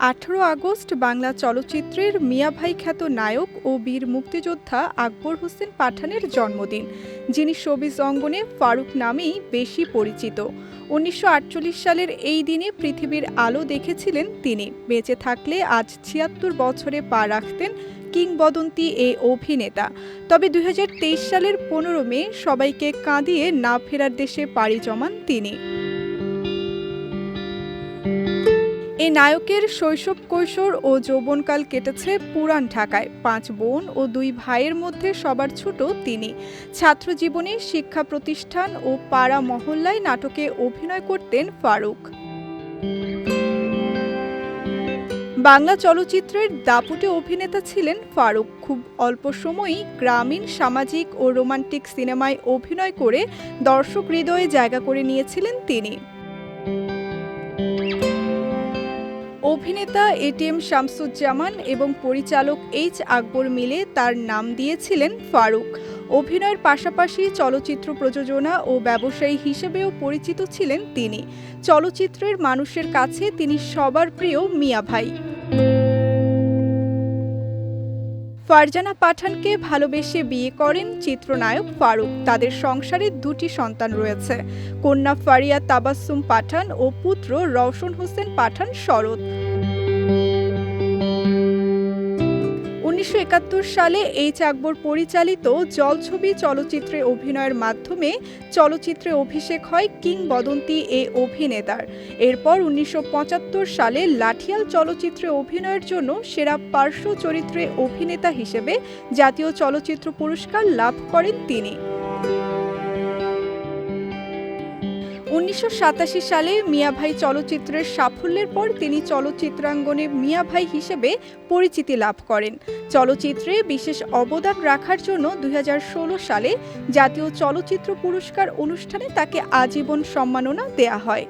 আঠারো আগস্ট বাংলা চলচ্চিত্রের মিয়াভাই খ্যাত নায়ক ও বীর মুক্তিযোদ্ধা আকবর হোসেন পাঠানের জন্মদিন, যিনি শোবিজ অঙ্গনে ফারুক নামেই বেশি পরিচিত। উনিশশো আটচল্লিশ সালের এই দিনে পৃথিবীর আলো দেখেছিলেন তিনি। বেঁচে থাকলে আজ ছিয়াত্তর বছরে পা রাখতেন কিংবদন্তি এ অভিনেতা। তবে দুই হাজার তেইশ সালের পনেরো মে সবাইকে কাঁদিয়ে না ফেরার দেশে পাড়ি জমান তিনি। এই নায়কের শৈশব কৈশোর ও যৌবনকাল কেটেছে পুরান ঢাকায়। পাঁচ বোন ও দুই ভাইয়ের মধ্যে সবার ছোট তিনি। ছাত্র জীবনে শিক্ষা প্রতিষ্ঠান ও পাড়া মহল্লায় নাটকে অভিনয় করতেন ফারুক। বাংলা চলচ্চিত্রের দাপুটে অভিনেতা ছিলেন ফারুক। খুব অল্প সময়ই গ্রামীণ, সামাজিক ও রোমান্টিক সিনেমায় অভিনয় করে দর্শক হৃদয়ে জায়গা করে নিয়েছিলেন তিনি। অভিনেতা এটিএম শামসুজ্জামান এবং পরিচালক এইচ আকবর মিলে তার নাম দিয়েছিলেন ফারুক। অভিনয়ের পাশাপাশি চলচ্চিত্র প্রযোজনা ও ব্যবসায়ী হিসেবেও পরিচিত ছিলেন তিনি। চলচ্চিত্রের মানুষের কাছে তিনি সবার প্রিয় মিয়া ভাই। ফারজানা পাঠানকে ভালোবেসে বিয়ে করেন চিত্রনায়ক ফারুক। তাদের সংসারে দুটি সন্তান রয়েছে, কন্যা ফারিয়া তাবাসুম পাঠান ও পুত্র রওশন হোসেন পাঠান শরৎ। উনিশশো একাত্তর সালে এইচ আকবর পরিচালিত জলছবি চলচ্চিত্রে অভিনয়ের মাধ্যমে চলচ্চিত্রে অভিষেক হয় কিংবদন্তি এ অভিনেতার। এরপর উনিশশো পঁচাত্তর সালে লাঠিয়াল চলচ্চিত্রে অভিনয়ের জন্য সেরা পার্শ্ব চরিত্রে অভিনেতা হিসেবে জাতীয় চলচ্চিত্র পুরস্কার লাভ করেন তিনি। উনিশশো সাতাশি সালে মিয়াভাই চলচ্চিত্রের সাফল্যের পর তিনি চলচ্চিত্রাঙ্গনে মিয়াভাই হিসেবে পরিচিতি লাভ করেন। চলচ্চিত্রে বিশেষ অবদান রাখার জন্য দু হাজার ষোলো সালে জাতীয় চলচ্চিত্র পুরস্কার অনুষ্ঠানে তাকে আজীবন সম্মাননা দেয়া হয়।